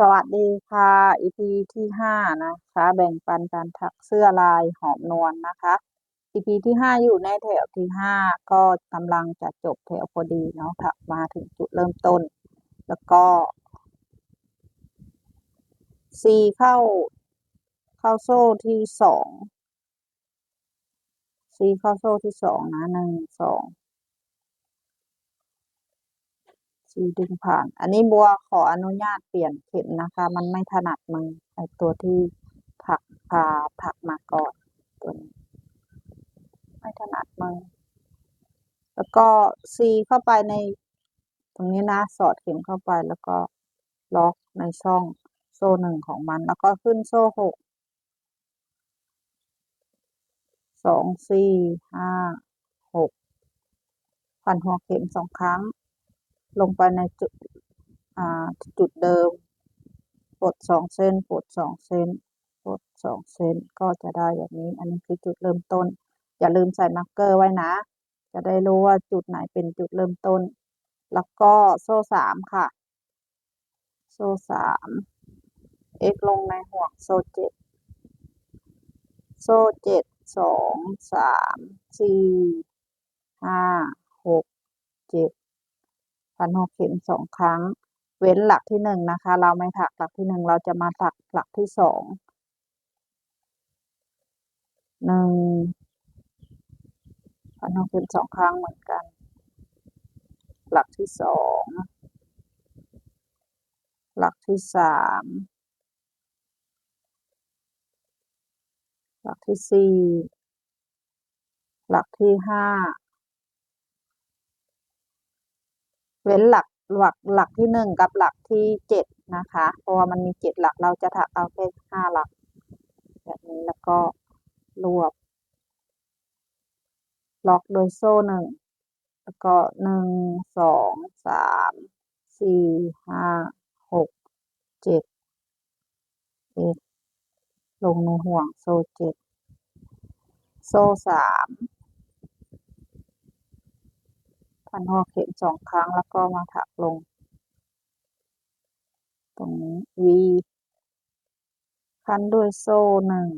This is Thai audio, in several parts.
สวัสดีค่ะ EP ที่ห้านะคะ แบ่งปันการถักเสื้อลายหอมนวลนะคะ EP ที่ห้าอยู่ในแถวที่ห้าก็กำลังจะจบแถวพอดีเนาะถักมาถึงจุดเริ่มต้น แล้วก็ซีเข้าเข้าโซ่ที่สองซีเข้าโซ่ที่สองนะหนึ่งสองีดึงผ่าน อันนี้บัวขออนุญาตเปลี่ยนเข็มนะคะ มันไม่ถนัดมือไอตัวที่ถักพาถักมาก่อนตัวนี้ไม่ถนัดมือแล้วก็ซีเข้าไปใน ตรงนี้นะสอดเข็มเข้าไปแล้วก็ล็อกในช่องโซ่หนึ่งของมัน แล้วก็ขึ้นโซ่หกสองสี่ห้าหกพันหัวเข็มสองครั้ง ลงไปในจุดจุดเดิมปลดสองเส้นปลดสองเส้นปลดสองเส้นก็จะได้แบบนี้ อันนี้คือจุดเริ่มต้น อย่าลืมใส่มาร์กเกอร์ไว้นะ จะได้รู้ว่าจุดไหนเป็นจุดเริ่มต้น แล้วก็โซ่สามค่ะ โซ่สาม x ลงในห่วงโซ่เจ็ดโซ่เจ็ดสองสามสี่ห้าหกเจ็ด พันหกเข็มสองครั้ง เว้นหลักที่หนึ่งนะคะ เราไม่ถักหลักที่หนึ่งเราจะมาถักหลักที่สองหนึ่งพันหกเข็มสองครั้งเหมือนกัน หลักที่สองหลักที่สามหลักที่สี่หลักที่ห้า เว้นหลักหลักหลักที่หนึ่งกับหลักที่เจ็ดนะคะ เพราะว่ามันมีเจ็ดหลักเราจะถักเอาแค่ห้าหลัก แบบนี้แล้วก็รวบ ล็อกโดยโซ่หนึ่งแล้วก็หนึ่งสองสามสี่ห้าหกเจ็ดเอ็ดลงในห่วงโซ่เจ็ดโซ่สาม พันหัวเข็มสองครั้งแล้วก็มาถักลง ตรงนี้ V คันด้วยโซ่หนึ่ง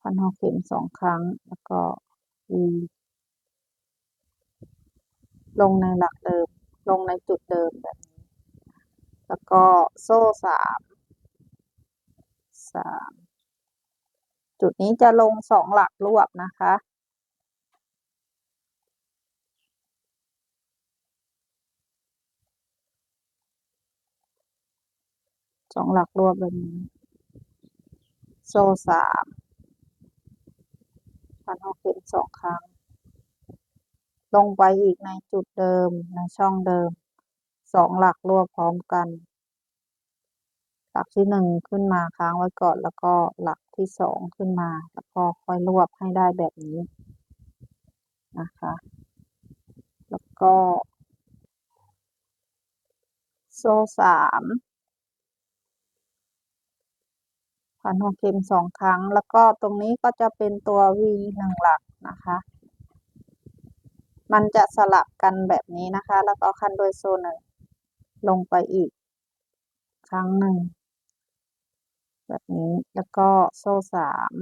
พันหัวเข็มสองครั้งแล้วก็ V ลงในหลักเดิม ลงในจุดเดิมแบบนี้ แล้วก็โซ่สามสามจุดนี้จะลงสองหลักรวบนะคะ สองหลักรวบแบบนี้ โซ่สามพันหกเข็มสองครั้ง ลงไปอีกในจุดเดิมในช่องเดิม สองหลักรวบพร้อมกัน หลักที่หนึ่งขึ้นมาค้างไว้ก่อนแล้วก็หลักที่สองขึ้นมา แล้วก็ค่อยรวบให้ได้แบบนี้นะคะ แล้วก็ โซ่สาม พันหัวเข็มสองครั้ง แล้วก็ตรงนี้ก็จะเป็นตัว V หนึ่งหลักนะคะ มันจะสลับกันแบบนี้นะคะ แล้วก็คันด้วยโซ่หนึ่งลงไปอีก ครั้งหนึ่ง แบบนี้แล้วก็โซ่สาม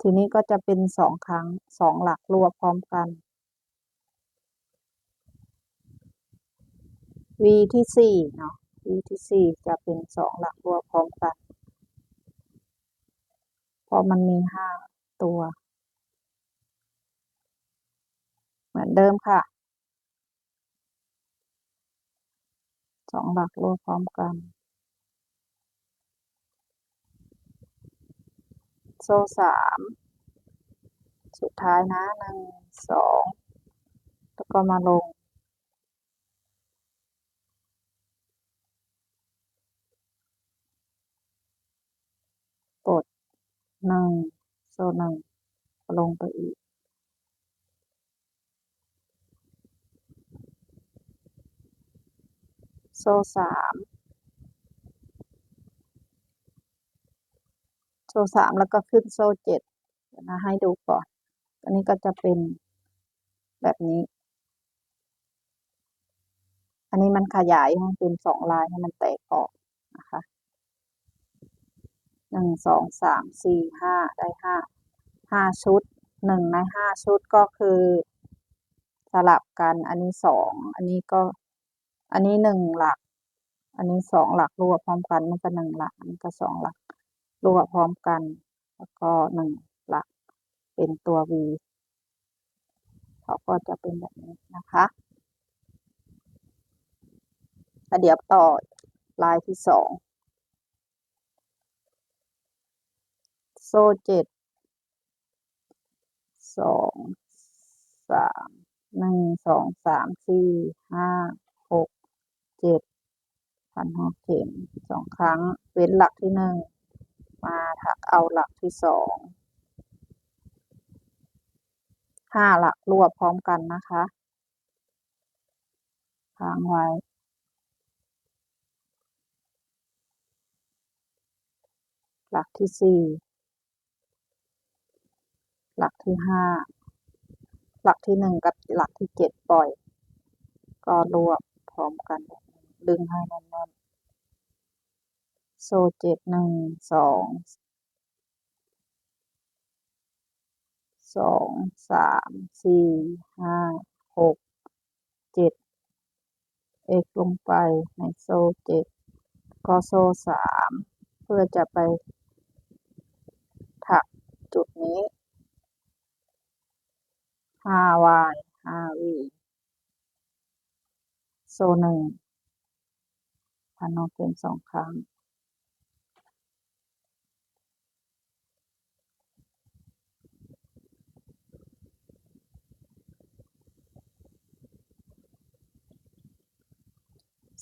ทีนี้ก็จะเป็นสองครั้งสองหลักรวบพร้อมกัน V ที่สี่เนาะ V ที่สี่จะเป็นสองหลักรวบพร้อมกัน เพราะมันมีห้าตัว เหมือนเดิมค่ะสองหลักรวบพร้อมกัน โซ่สามสุดท้ายนะหนึ่งสองแล้วก็มาลง กดหนึ่ง โซ่หนึ่งลงไปอีก โซ่สามโซ่สามแล้วก็ขึ้นโซ่เจ็ดเดี๋ยวนะให้ดูก่อน อันนี้ก็จะเป็นแบบนี้ อันนี้มันขยายให้มันเป็นสองลายให้มันแตกออกนะคะ หนึ่งสองสามสี่ห้าได้ห้าห้าชุดหนึ่งในห้าชุดก็คือ สลับกันอันนี้สองอันนี้ก็ อันนี้หนึ่งหลัก อันนี้สองหลักรวบพร้อมกันมันก็หนึ่งหลักอันนี้ก็สองหลักรวบพร้อมกัน แล้วก็หนึ่งหลักเป็นตัว V เขาก็จะเป็นแบบนี้นะคะแล้วเดี๋ยวต่อลายที่สอง โซ่เจ็ดสองสามหนึ่งสองสามสี่ห้าหกเจ็ดพันหัวเข็มสองครั้งเว้นหลักที่หนึ่งมาถักเอาหลักที่สองห้าหลักรวบพร้อมกันนะคะค้างไว้หลักที่สี่ หลักที่ห้าหลักที่หนึ่งกับหลักที่เจ็ดปล่อย ก็รวบพร้อมกันดึงให้แน่นๆโซ่เจ็ดหนึ่งสองสองสามสี่ห้าหกเจ็ดเอกลงไปในโซ่เจ็ดก็โซ่สามเพื่อจะไปถักจุดนี้ ห้า Y ห้า V โซ่หนึ่งพันนกเป็นสองครั้ง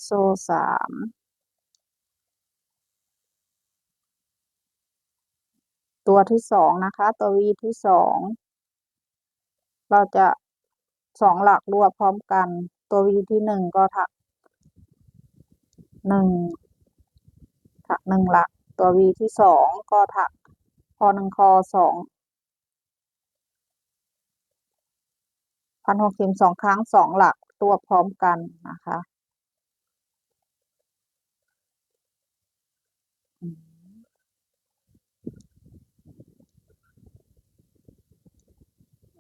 โซ่สามตัวที่สองนะคะ ตัว V ที่สอง เราจะสองหลักรวบพร้อมกัน ตัว V ที่หนึ่งก็ถักหนึ่งถักหนึ่งหลัก ตัว V ที่สองก็ถักคอหนึ่งคอสองพันหกเข็มสองครั้งสองหลักรวบพร้อมกันนะคะ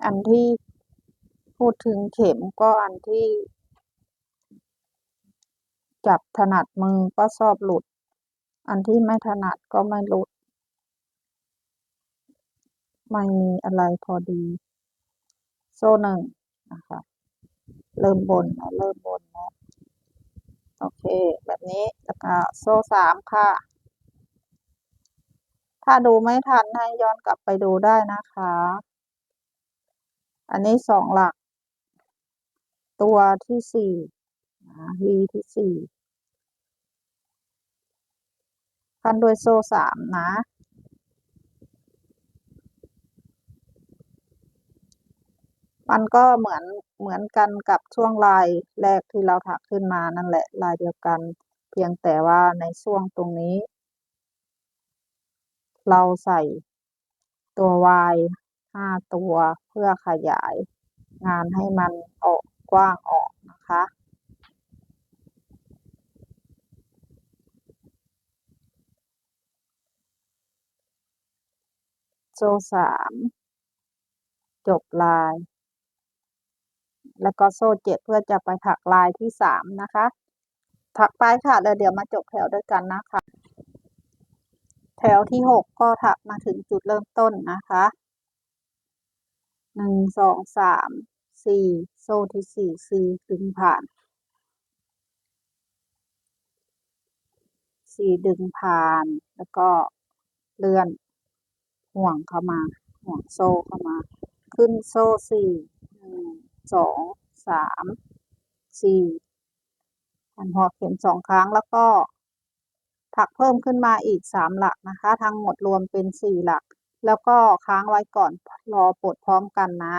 อันที่พูดถึงเข็มก็อันที่ จับถนัดมือก็ชอบหลุด อันที่ไม่ถนัดก็ไม่หลุด ไม่มีอะไรพอดี โซ่หนึ่งนะคะเริ่มบนแล้วเริ่มบนแล้วโอเค แบบนี้แล้วก็โซ่สามค่ะ ถ้าดูไม่ทันให้ย้อนกลับไปดูได้นะคะ อันนี้สองหลัก ตัวที่สี่ V ที่สี่พันด้วยโซ่สามนะมันก็เหมือนเหมือนกันกับช่วงลายแรกที่เราถักขึ้นมานั่นแหละลายเดียวกัน เพียงแต่ว่าในช่วงตรงนี้ เราใส่ตัว Y ห้าตัวเพื่อขยายงานให้มันออกกว้างออกนะคะ โซ่สามจบลาย แล้วก็โซ่เจ็ดเพื่อจะไปถักลายที่สามนะคะ ถักไปค่ะแล้วเดี๋ยวมาจบแถวด้วยกันนะคะ แถวที่หกก็ถักมาถึงจุดเริ่มต้นนะคะ หนึ่งสองสามสี่โซ่ที่สี่สี่ดึงผ่านสี่ดึงผ่านแล้วก็เลื่อนห่วงเข้ามาห่วงโซ่เข้ามา ขึ้นโซ่สี่หนึ่งสองสามสี่พันหัวเข็มสองครั้งแล้วก็ถักเพิ่มขึ้นมาอีกสามหลักนะคะ ทั้งหมดรวมเป็นสี่หลัก แล้วก็ค้างไว้ก่อนรอปลดพร้อมกันนะ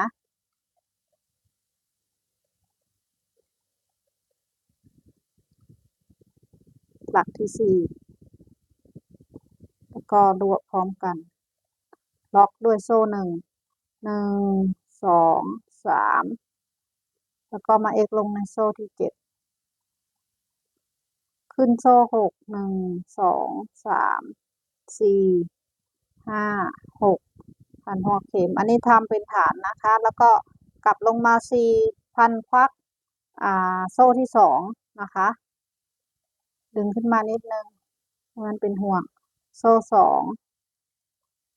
หลักที่สี่แล้วก็รวบพร้อมกัน ล็อกด้วยโซ่หนึ่งหนึ่งสองสามแล้วก็มาเอ็กลงในโซ่ที่เจ็ดขึ้นโซ่หกหนึ่งสองสามสี่ ห้าหกพันหัวเข็ม อันนี้ทำเป็นฐานนะคะ แล้วก็กลับลงมาสี่พันควักอ่าโซ่ที่สองนะคะ ดึงขึ้นมานิดนึงมันเป็นห่วงโซ่สอง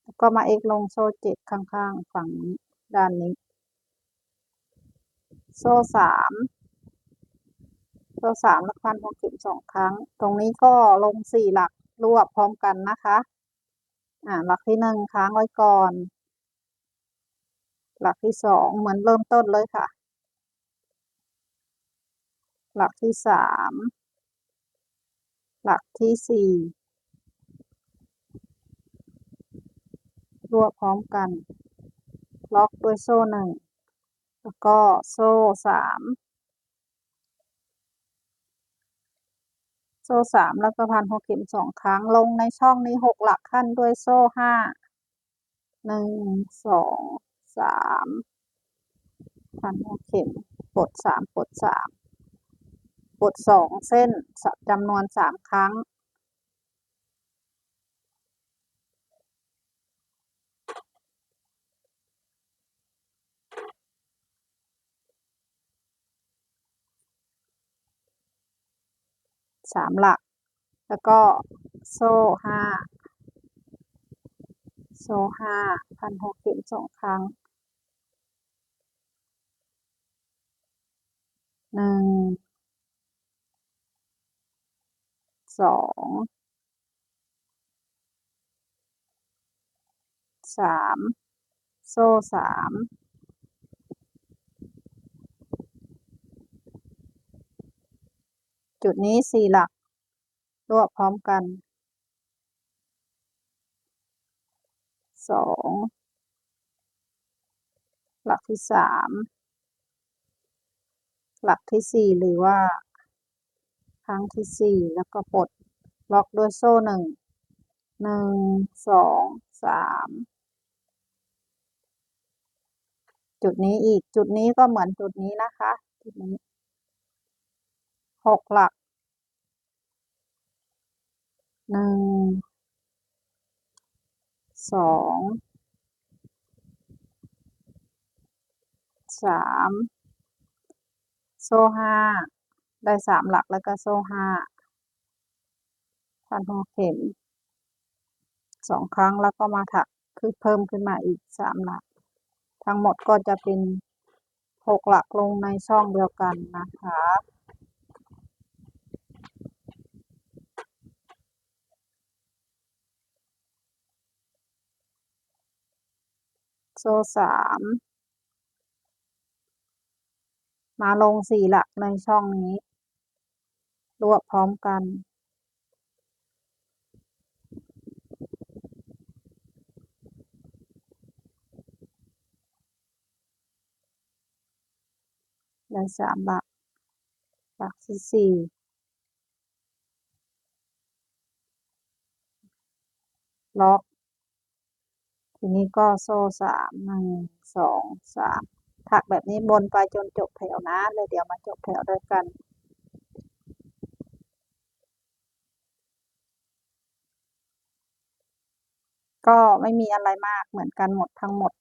แล้วก็มาเอกลงโซ่เจ็ดข้างๆ ฝั่งนี้ด้านนี้ โซ่สามโซ่สามแล้วพันหัวเข็มสองครั้ง ตรงนี้ก็ลงสี่หลักรวบพร้อมกันนะคะ อ่าหลักที่หนึ่งค้างไว้ก่อน หลักที่สองเหมือนเริ่มต้นเลยค่ะ หลักที่สามหลักที่สี่รวบพร้อมกัน ล็อกด้วยโซ่หนึ่งแล้วก็โซ่สาม โซ่สามแล้วก็พันหัวเข็มสองครั้งลงในช่องนี้หกหลักขั้นด้วยโซ่ห้าหนึ่งสองสามพันหัวเข็มกดสามกดสามกดสองเส้นจำนวนสามครั้ง สามหลัก แล้วก็โซ่ห้าโซ่ห้าพันหัวเข็มสองครั้งหนึ่งสองสามโซ่สาม จุดนี้สี่หลักรวบพร้อมกันสองหลักที่สามหลักที่สี่หรือว่า ครั้งที่สี่แล้วก็ปลดล็อกด้วยโซ่หนึ่งหนึ่งสองสามจุดนี้อีกจุดนี้ก็เหมือนจุดนี้นะคะ จุดนี้ หกหลักหนึ่งสองสามโซ่ห้าได้สามหลักแล้วก็โซ่ห้าพันหัวเข็มสองครั้งแล้วก็มาถักคือเพิ่มขึ้นมาอีกสามหลัก ทั้งหมดก็จะเป็นหกหลักลงในช่องเดียวกันนะคะ โซ่สามมาลงสี่หลักในช่องนี้ รวบพร้อมกัน ได้สามหลัก หลักที่สี่ล็อก ทีนี้ก็โซ่สามหนึ่งสองสามถักแบบนี้บนไปจนจบแถวนะเลยเดี๋ยวมาจบแถวด้วยกัน ก็ไม่มีอะไรมากเหมือนกันหมดทั้งหมด